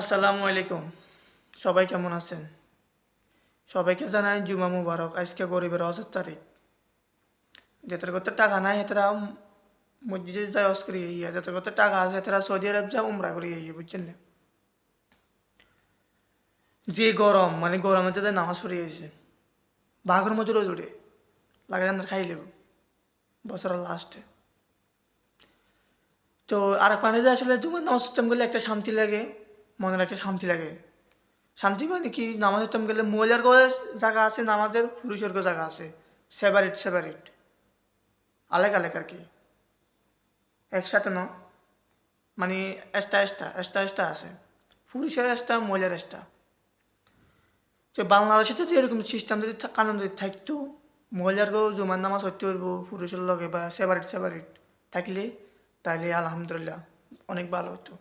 আসসালামু আলাইকুম। সবাই কেমন আছেন? সবাইকে জানাই জুমা মুবারক। আজকে গরিবের অজের তারিখ। যাদের করতে টাকা নাই, এতরা মসজিদে যায় অস করি ইয়ে করতে টাকা আছে, এতরা সৌদি আরব যায় উমরা করি ইয়ে বুঝছেন না? যে গরম মানে গরমের যাতে নামাজ পড়ে গেছে বাঘের রোদ উঠে লাগে জানার খাই লেব বছরের লাস্টে তো আর যে আসলে জুমার নামাজ সিস্টেম গেলে একটা শান্তি লাগে। মনের একটা শান্তি লাগে। শান্তি মানে কি? নামাজ পড়তাম গেলে মহিলার গয়ে জায়গা আছে, নামাজের পুরুষের গো জায়গা আছে। সেপারেট সেপারেট আলেক আলাদা আর কি। একসাথে ন? মানে এক্সট্রা এক্সট্রা এক্সট্রা এক্সট্রা আছে। পুরুষের এক্সট্রা মহিলার এক্সট্রা তো বাংলাদেশে যদি এরকম সিস্টেম যদি কানুন যদি থাকতো, মহিলার জুমার নামাজ হইতে পারব পুরুষের লগে বা সেপারেট সেপারেট থাকলে তাহলে আলহামদুলিল্লাহ, অনেক ভালো হতো